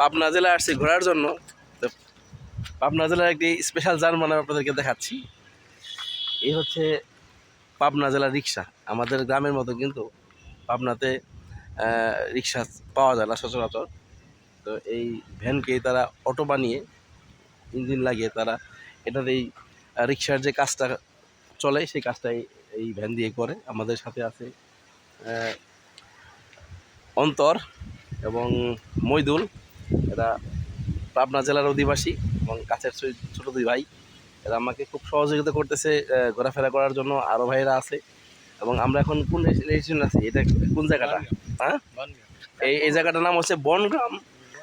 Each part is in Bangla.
পাবনা জেলায় আসছি ঘোরার জন্য। তো পাবনা জেলার একটি স্পেশাল যানবাহন আমি আপনাদেরকে দেখাচ্ছি। এই হচ্ছে পাবনা জেলার রিক্সা। আমাদের গ্রামের মতো কিন্তু পাবনাতে রিক্সা পাওয়া যায় না সচরাচর। তো এই ভ্যানকেই তারা অটো বানিয়ে ইঞ্জিন লাগিয়ে তারা এটার এই রিক্সার যে কাজটা চলে, সেই কাজটাই এই ভ্যান দিয়ে করে। আমাদের সাথে আছে অন্তর এবং মইদুল। এরা পাবনা জেলার অধিবাসী এবং কাছের ছোট- দুই ভাই। এরা আমাকে খুব সহযোগিতা করতেছে ঘোরাফেরা করার জন্য আরও ভাইরা আছে এবং আমরা এখন কোন রেজিস্ট্রেশন আছি? এটা কোন জায়গাটা? হ্যাঁ? এই এই জায়গাটার নাম হচ্ছে বনগ্রাম।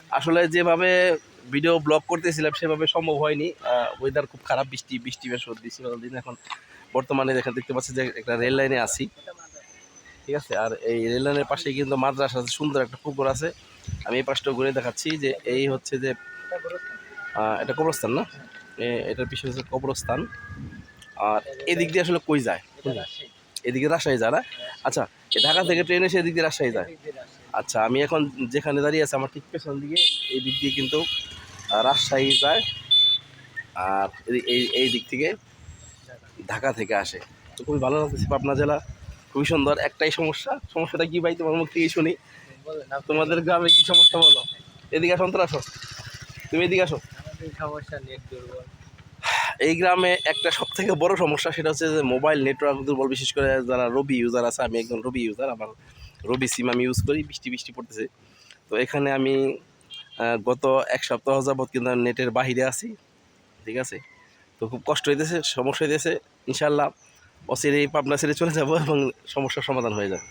আসলে যেভাবে ভিডিও ব্লগ করতেছিলাম সেভাবে সম্ভব হয়নি। ওয়েদার খুব খারাপ বৃষ্টি বৃষ্টি বেশ সর্দি দিন। এখন বর্তমানে এখানে দেখতে পাচ্ছি যে একটা রেল লাইনে আছি। ঠিক আছে? আর এই রেল লাইনের পাশে কিন্তু মাদ্রাসা আছে সুন্দর একটা পুকুর আছে। আমি এই পাশটা ঘুরে দেখাচ্ছি যে এই হচ্ছে যে এটা কবরস্থান না? এটার পিছনে হচ্ছে কবরস্থান। আর এদিক দিয়ে আসলে কই যায়? এদিকে রাজশাহী যায় না? আচ্ছা ঢাকা থেকে ট্রেন এসে এদিক দিয়ে রাজশাহী যায়? আচ্ছা আমি এখন যেখানে দাঁড়িয়ে আছি আমার ঠিক পেছন দিকে এই দিক দিয়ে কিন্তু রাজশাহী যায়। আর এই- এই দিক থেকে ঢাকা থেকে আসে। তো খুবই ভালো লাগতেছে পাবনা জেলা। খুবই সুন্দর। একটাই সমস্যা সমস্যাটা কী ভাই? তোমার মুখ থেকে শুনি। তোমাদের গ্রামে কি সমস্যা বলো? এদিকে আসো অন্তর আসো। তুমি এদিকে আসো। সমস্যা নেট দুর্বল। এই গ্রামে একটা সব থেকে বড় সমস্যা সেটা হচ্ছে যে মোবাইল নেটওয়ার্ক দুর্বল বিশেষ করে যারা রবি ইউজার আছে আমি একজন রবি ইউজার আমার রবি সিম আমি ইউজ করি বৃষ্টি বৃষ্টি পড়তেছে। তো এখানে আমি গত এক সপ্তাহ যাবৎ কিন্তু নেটের বাহিরে আছি ঠিক আছে? তো খুব কষ্ট হইতেছে সমস্যা হইতেছে ইনশাল্লাহ অচিরেই পাবনা ছেড়ে চলে যাব এবং সমস্যার সমাধান হয়ে যাবে।